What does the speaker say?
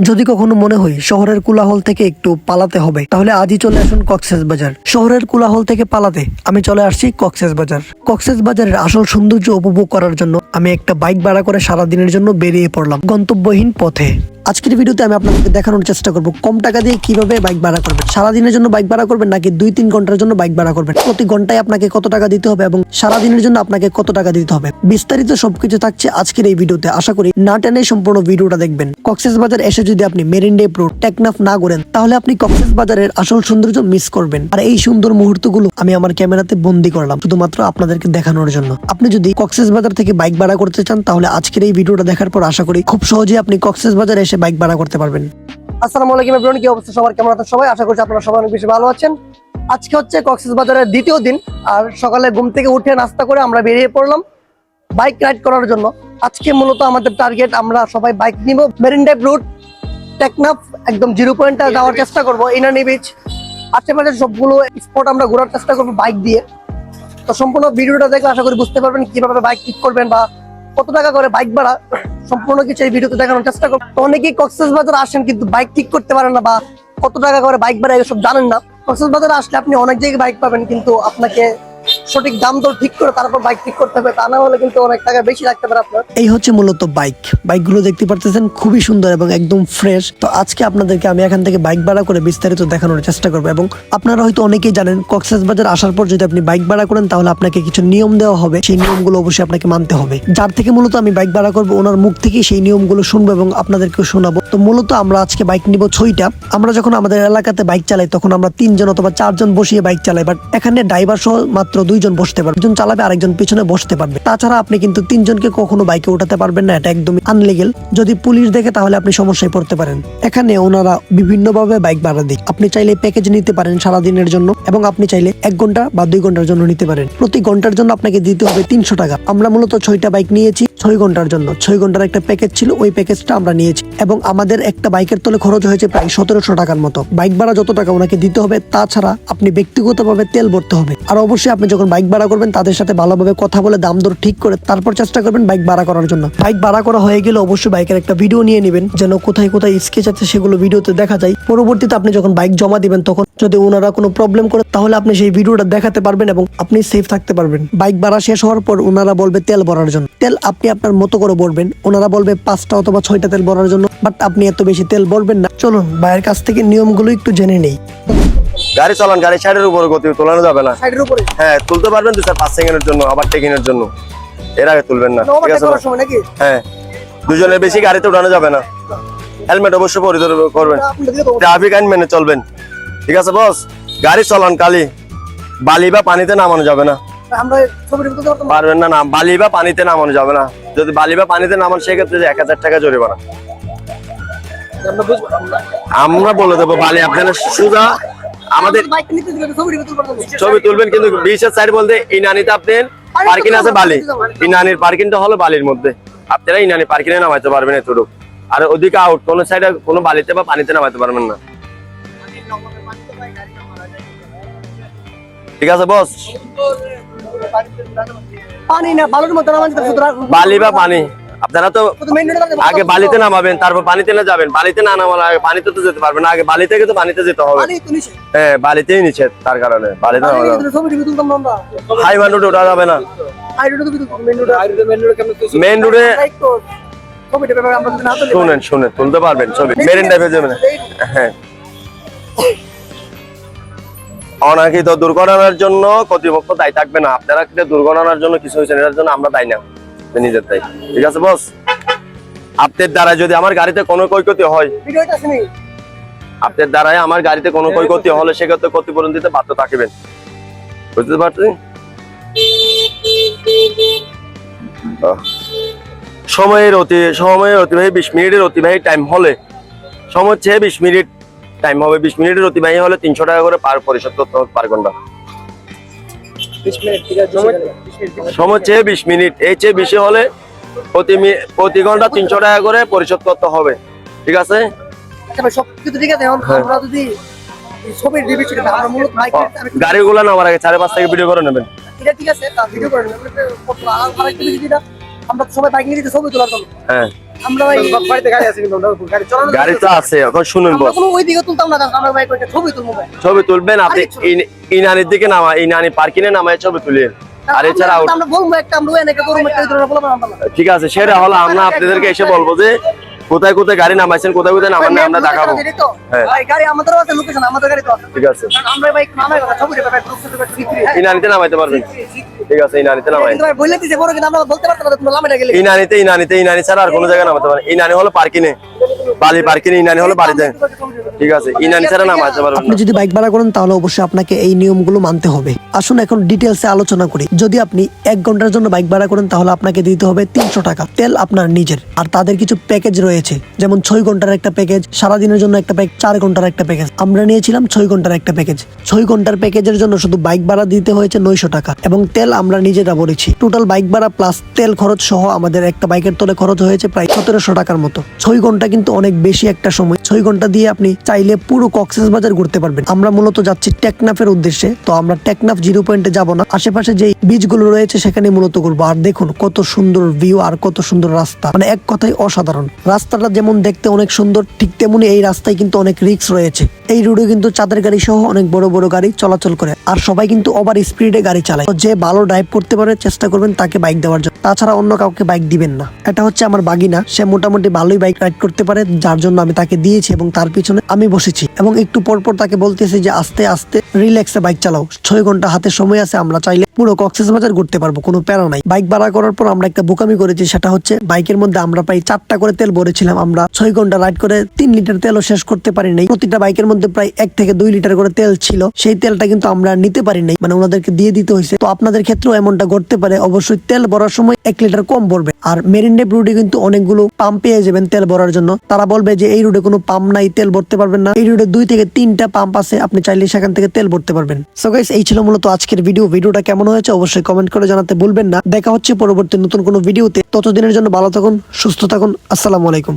যদি কখনো মনে হয় শহরের কোলাহল থেকে একটু পালাতে হবে, তাহলে আজই চলে আসুন কক্সেস বাজার। শহরের কোলাহল থেকে পালাতে আমি চলে আসছি কক্সেস বাজার। কক্সেস বাজারের আসল সৌন্দর্য উপভোগ করার জন্য আমি একটা বাইক ভাড়া করে সারাদিনের জন্য বেরিয়ে পড়লাম গন্তব্যহীন পথে। আজকের ভিডিওতে আমি আপনাদেরকে দেখানোর চেষ্টা করব কম টাকা দিয়ে কীভাবে বাইক ভাড়া করবেন। সারা দিনের জন্য বাইক ভাড়া করবেন নাকি দুই তিন ঘণ্টার জন্য বাইক ভাড়া করবেন? প্রতি ঘন্টায় আপনাকে কত টাকা দিতে হবে এবং সারা দিনের জন্য আপনাকে কত টাকা দিতে হবে? বিস্তারিত সবকিছু থাকছে আজকের এই ভিডিওতে। আশা করি না টেনে সম্পূর্ণ ভিডিওটা দেখবেন। কক্সেস বাজার এসে যদি আপনি মেরিন ডে প্রো টেকনাফ না করেন তাহলে আপনি কক্সেস বাজারের আসল সৌন্দর্য মিস করবেন। আর এই সুন্দর মুহূর্তগুলো আমি আমার ক্যামেরাতে বন্দি করলাম, শুধুমাত্র আপনাদেরকে দেখানোর জন্য। আপনি যদি কক্সেস বাজার থেকে বাইক ভাড়া করতে চান, তাহলে আজকের এই ভিডিওটা দেখার পর আশা করি খুব সহজে আপনি কক্সেস বাজারে এসে বাইক ভাড়া করতে পারবেন। আসসালামু আলাইকুম এভরিওয়ান কি অবস্থা? সবার কেমন আছেন সবাই? আশা করছি আপনারা সবাই অনেক বেশি ভালো আছেন। আজকে হচ্ছে কক্সেস বাজারের দ্বিতীয় দিন, আর সকালে ঘুম থেকে উঠে নাস্তা করে আমরা বেরিয়ে পড়লাম বাইক রাইড করার জন্য। আজকে মূলত আমাদের টার্গেট আমরা সবাই বাইক নিব। মেরিন ড্রাইভ রুট টেকনাফ একদম জিরো পয়েন্টে যাওয়ার চেষ্টা করব ইনানি বিচ আশেপাশে সবগুলো স্পট আমরা ঘোরার চেষ্টা করব বাইক দিয়ে। তো সম্পূর্ণ ভিডিওটা দেখে আশা করি বুঝতে পারবেন কীভাবে বাইক ঠিক করবেন বা কত টাকা করে বাইক ভাড়া সম্পূর্ণ কিছু এই ভিডিওতে দেখানোর চেষ্টা করব। তো অনেকেই কক্সেস বাজার আসেন কিন্তু বাইক ঠিক করতে পারেন না বা কত টাকা করে বাইক ভাড়া এসব জানেন না। কক্সেস বাজারে আসলে আপনি অনেক জায়গায় বাইক পাবেন কিন্তু আপনাকে সঠিক দাম দর ঠিক করে তারপর বাইক ঠিক করতে হবে, তা না হলে কিন্তু অনেক টাকা বেশি লাগতে পারে আপনার। এই হচ্ছে মূলত বাইক বাইকগুলো দেখতে পারতেছেন, খুবই সুন্দর এবং একদম ফ্রেশ তো আজকে আপনাদেরকে আমি এখান থেকে বাইক ভাড়া করে বিস্তারিত দেখানোর চেষ্টা করব এবং আপনারা হয়তো অনেকেই জানেন কক্সেস বাজার আসার পর যদি আপনি বাইক ভাড়া করেন, তাহলে আপনাকে কিছু নিয়ম দেওয়া হবে। সেই নিয়মগুলো অবশ্যই আপনাকে মানতে হবে। যার থেকে মূলত আমি বাইক ভাড়া করব, ওনার মুখ থেকেই সেই নিয়মগুলো শুনব এবং আপনাদেরকে শোনাবো। তো মূলত আমরা আজকে বাইক নিব ছয়টা। আমরা যখন আমাদের এলাকাতে বাইক চালাই, তখন আমরা তিনজন অথবা চারজন বসিয়ে বাইক চালাই। বাট এখানে ড্রাইভার সহ মাত্র দুইজন বসতে পারবে, একজন চালাবে, আরেকজন পিছনে বসতে পারবে। তাছাড়া আপনি কিন্তু তিনজনকে কখনো বাইকে উঠাতে পারবেন না, এটা একদমই আনলিগেল যদি পুলিশ দেখে, তাহলে আপনি সমস্যায় পড়তে পারেন। এখানে ওনারা বিভিন্ন ভাবে বাইক ভাড়া দিই আপনি চাইলে প্যাকেজ নিতে পারেন সারা দিনের জন্য, এবং আপনি চাইলে এক ঘণ্টা বা দুই ঘণ্টার জন্য নিতে পারেন। প্রতি ঘণ্টার জন্য আপনাকে দিতে হবে তিনশো টাকা। আমরা মূলত ছয়টা বাইক নিয়েছি ছয় ঘণ্টার জন্য। ছয় ঘণ্টার একটা প্যাকেজ ছিল, ওই প্যাকেজটা আমরা নিয়েছি। এবং আমাদের একটা বাইকের তলে খরচ হয়েছে প্রায় সতেরোশো টাকার মতো। বাইক ভাড়া যত টাকা ওনাকে দিতে হবে, তাছাড়া আপনি ব্যক্তিগতভাবে তেল ভরতে হবে। আর অবশ্যই আপনি যখন বাইক ভাড়া করবেন, তাদের সাথে ভালোভাবে কথা বলে দাম দর ঠিক করে তারপর চেষ্টা করবেন বাইক ভাড়া করার জন্য। বাইক ভাড়া করা হয়ে গেলে অবশ্যই বাইকের একটা ভিডিও নিয়ে নেবেন, যেন কোথায় কোথায় স্কেচ আছে সেগুলো ভিডিওতে দেখা যায়। পরবর্তীতে আপনি যখন বাইক জমা দিবেন, তখন যদি ওনারা কোনো প্রবলেম করে, তাহলে আপনি সেই ভিডিওটা দেখাতে পারবেন এবং আপনি সেফ থাকতে পারবেন। বাইক ভাড়া শেষ হওয়ার পর ওনারা বলবে তেল ভরার জন্য। তেল আপনি আপনার মতো করে ভরবেন, ওনারা বলবে পাঁচটা অথবা ছয়টা তেল ভরার জন্য বাট আপনি এত বেশি তেল ভরবেন না। চলুন, ভাইয়ের কাছ থেকে নিয়মগুলো একটু জেনে নেই। গাড়ি চালান গাড়ি সাইডের উপরে গতি তোলানো যাবে না। সাইডের উপরে? হ্যাঁ তুলতে পারবেন তো স্যার পাঁচ সেকেন্ডের জন্য আবার টেকিংয়ের জন্য। এর আগে তুলবেন না ঠিক আছে সময় নাকি? হ্যাঁ দুজনের বেশি গাড়িতে উঠানো যাবে না। হেলমেট অবশ্যই পরিধান করবেন। ট্রাফিক আইন মেনে চলবেন। ঠিক আছে বস? গাড়ি চালান কালি। বালি বা পানিতে নামানো যাবে না। পারবেন না না বালি বা পানিতে নামানো যাবে না। যদি বালি বা পানিতে নামান সেক্ষেত্রে এক হাজার টাকা জরিমানা। আমরা বলে দেবো বালি আপনারা সোজা আমাদের। ছবি তুলবেন কিন্তু বিশের সাইড বলতে এই নানিতে আপনার পার্কিং আছে বালি। এই নানির পার্কিংটা হলো বালির মধ্যে। আপনারা এই নানি পার্কিং এ নামাইতে পারবেন এতটুকু আর ওদিকে আউট কোন সাইডে কোনো বালিতে বা পানিতে নামাইতে পারবেন না। ঠিক আছে বস পানি না বালুর সুতরাং বালি বা পানি? আপনারা তো আগে বালিতে নামাবেন তারপর পানিতে না যাবেন। বালিতে না নামার আগে পানিতে তো যেতে পারবেন না আগে বালি থেকে তো পানিতে যেতে হবে। হ্যাঁ বালিতেই নিচে তার কারণে বালিতে হাই মান রোডে ওঠা যাবে না। হাই রোডে শুনেন শুনেন তুলতে পারবেন ছবি। মেরিন ড্রাইভে যাবেন হ্যাঁ। অনাকিত দুর্ঘটনার জন্য কর্তৃপক্ষ দায়ী থাকবে না। আপনারা দুর্ঘটনার জন্য কিছু হয়েছে এটার জন্য আমরা দায়ী না। নিজের দায়ী ঠিক আছে বস আপনার দ্বারা যদি আমার গাড়িতে কোনো ক্ষয়ক্ষতি হয় আপনার দ্বারাই আমার গাড়িতে কোনো ক্ষয়ক্ষতি হলে সেক্ষেত্রে ক্ষতিপূরণ দিতে বাধ্য থাকবেন। বুঝতে পারছেন? সময়ের অতি সময়ের অতিবাহী বিশ মিনিটের অতিবাহী টাইম হলে সময় চেয়ে বিশ মিনিট টাইম হবে। বিশ মিনিটের অতিবাহী হলে তিনশো টাকা করে পার পরিশোধ করতে হবে পার ঘণ্টা। সময় চেয়ে বিশ মিনিট এই চেয়ে বেশি হলে প্রতি প্রতি ঘণ্টা তিনশো টাকা করে পরিশোধ করতে হবে ঠিক আছে আচ্ছা গাড়িগুলো নামার আগে সাড়ে পাঁচ থেকে ভিডিও করে নেবেন ঠিক আছে আমরা সবাই বাইক নিয়ে ছবি তোলার জন্য হ্যাঁ আমরা ভাই বাড়িতে গাড়ি আছে কিন্তু গাড়ি চালানো গাড়ি তো আছে এখন শুনুন বস কোনো ওই দিকে তুলতাম না আমরা ভাই কয়েকটা ছবি তুলবো ভাই। ছবি তুলবেন আপনি ইন- ইনানির দিকে নামা ইনানি পার্কিংয়ে নামায় ছবি তুলেন আর এছাড়া আমরা বলব একটা আমরা করব ঠিক আছে সেটা হলো আমরা আপনাদেরকে এসে বলব যে কোথায় কোথায় গাড়ি নামাইছেন কোথায় কোথায় নামান আমরা দেখাবো। হ্যাঁ। ঠিক আছে। ইনানিতে নামাইতে পারবেন। ঠিক আছে ইনানিতে নামাই। ইনানিতে ইনানিতে ইনানি ছাড়া আর কোনো জায়গায় নামাতে পারেন ইনানি হলো পার্কিনে বালি পার্কিনে ইনানি হলো বাড়িতে। ঠিক আছে ইনানি ছাড়া পারবেন আপনি যদি বাইক ভাড়া করেন তাহলে অবশ্যই আপনাকে এই নিয়মগুলো মানতে হবে। আসুন এখন ডিটেলসে আলোচনা করি। যদি আপনি এক ঘণ্টার জন্য বাইক ভাড়া করেন তাহলে আপনাকে দিতে হবে তিনশো টাকা তেল আপনার নিজের। আর তাদের কিছু প্যাকেজ রয়েছে। যেমন ছয় ঘণ্টার একটা প্যাকেজ সারাদিনের জন্য একটা প্যাকেজ চার ঘণ্টার একটা প্যাকেজ আমরা নিয়েছিলাম ছয় ঘণ্টার একটা প্যাকেজ ছয় ঘণ্টার প্যাকেজের জন্য শুধু বাইক ভাড়া দিতে হয়েছে নয়শো টাকা। এবং তেল আমরা নিজেরা ভরেছি। টোটাল বাইক ভাড়া প্লাস তেল খরচ সহ আমাদের একটা বাইকের তলে খরচ হয়েছে প্রায় সতেরোশো টাকার মতো। ছয় ঘণ্টা কিন্তু অনেক বেশি একটা সময়। ছয় ঘণ্টা দিয়ে আপনি চাইলে পুরো কক্সেস বাজার ঘুরতে পারবেন। আমরা মূলত যাচ্ছি টেকনাফের উদ্দেশ্যে, তো আমরা টেকনাফ জিরো পয়েন্টে যাব না। আশেপাশে যে বীজগুলো রয়েছে সেখানে মূলত ঘুরবো। আর দেখুন, কত সুন্দর ভিউ আর কত সুন্দর রাস্তা। মানে এক কথায় অসাধারণ। রাস্তাটা যেমন দেখতে অনেক সুন্দর, ঠিক তেমনি এই রাস্তায় কিন্তু অনেক রিস্ক রয়েছে। এই রোডে কিন্তু চাঁদের গাড়ি সহ অনেক বড় বড় গাড়ি চলাচল করে। আর সবাই কিন্তু ওভার স্পিডে গাড়ি চালায়। যে ভালো ড্রাইভ করতে পারে, চেষ্টা করবেন তাকে বাইক দেওয়ার জন্য। তাছাড়া অন্য কাউকে বাইক দিবেন না। এটা হচ্ছে আমার বাগিনা। সে মোটামুটি ভালোই বাইক রাইড করতে পারে, যার জন্য আমি তাকে দিয়েছি এবং তার পিছনে আমি বসেছি এবং একটু পর পর তাকে বলতেছি যে আস্তে আস্তে রিল্যাক্সে বাইক চালাও। ছয় ঘণ্টা হাতে সময় আছে, আমরা চাইলে পুরো কক্সেস বাজার ঘুরতে পারব, কোনো প্যারা নাই। বাইক ভাড়া করার পর আমরা একটা বোকামি করেছি, সেটা হচ্ছে বাইকের মধ্যে আমরা প্রায় চারটা করে তেল ভরেছিলাম। আমরা ছয় ঘণ্টা রাইড করে তিন লিটার তেলও শেষ করতে পারি নাই। প্রতিটা বাইকের মধ্যে প্রায় এক থেকে দুই লিটার করে তেল ছিল। সেই তেলটা কিন্তু আমরা নিতে পারি নাই মানে ওনাদেরকে দিয়ে দিতে হয়েছে। তো আপনাদের ক্ষেত্রেও এমনটা ঘটতে পারে, অবশ্যই তেল ভরার সময় এক লিটার কম ভরবে। আর মেরিন ডেপ রুটে কিন্তু অনেকগুলো পাম্প পেয়ে যাবেন তেল ভরার জন্য। তারা বলবে যে এই রুটে কোনো পাম্প নাই, তেল ভরতে পারবেন না। এই রোডে দুই থেকে তিনটা পাম্প আছে, আপনি চাইলে সেখান থেকে তেল ভরতে পারবেন। সো গাইস এই ছিল মূলত আজকের ভিডিও ভিডিওটা কেমন হয়েছে অবশ্যই কমেন্ট করে জানাতে ভুলবেন না। দেখা হচ্ছে পরবর্তী নতুন কোনো ভিডিওতে ততদিনের জন্য ভালো থাকুন, সুস্থ থাকুন। আসসালামু আলাইকুম।